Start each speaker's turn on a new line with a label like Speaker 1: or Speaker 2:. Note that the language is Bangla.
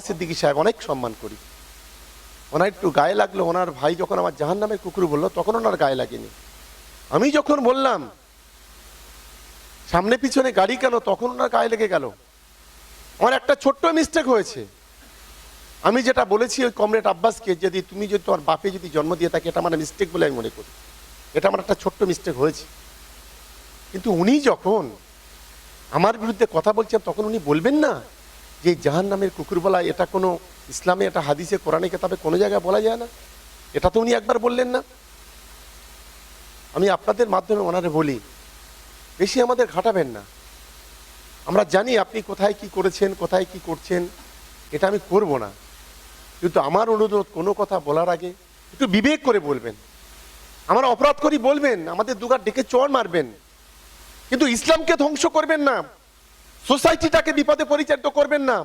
Speaker 1: সিদ্দিকী সাহেব অনেক সম্মান করি। ওনার একটু গায়ে লাগল, ওনার ভাই যখন আমার জাহান নামের কুকুর বলল, তখন ওনার গায়ে লাগেনি। আমি যখন বললাম, সামনে পিছনে গাড়ি কেন? তখন ওনার গায়ে লেগে গেল। আমার একটা ছোট্ট মিস্টেক হয়েছে। আমি যেটা বলেছি ওই কমরেড আব্বাসকে, যদি তুমি যদি তোমার বাপে যদি জন্ম দিয়ে থাকে, এটা আমার মিস্টেক বলে আমি মনে করি। এটা আমার একটা ছোট্ট মিস্টেক হয়েছে। কিন্তু উনি যখন আমার বিরুদ্ধে কথা বলছেন, তখন উনি বলবেন না যে জাহান নামের কুকুর বলা এটা কোনো ইসলামে, এটা হাদিসে, কোরআনে, কেতাবে কোনো জায়গায় বলা যায় না। এটা তো উনি একবার বললেন না। আমি আপনাদের মাধ্যমে ওনারে বলি, বেশি আমাদের ঘাটাবেন না। আমরা জানি আপনি কোথায় কি করেছেন, কোথায় কি করছেন, এটা আমি করব না। কিন্তু আমার অনুরোধ কোনো কথা বলার আগে একটু বিবেক করে বলবেন। আমরা অপরাধ করি বলবেন, আমাদের দুগার ডেকে চড় মারবেন। কিন্তু ইসলামকে ধ্বংস করবেন না। সোসাইটিটাকে বিপদে পরিচালিত করবেন না।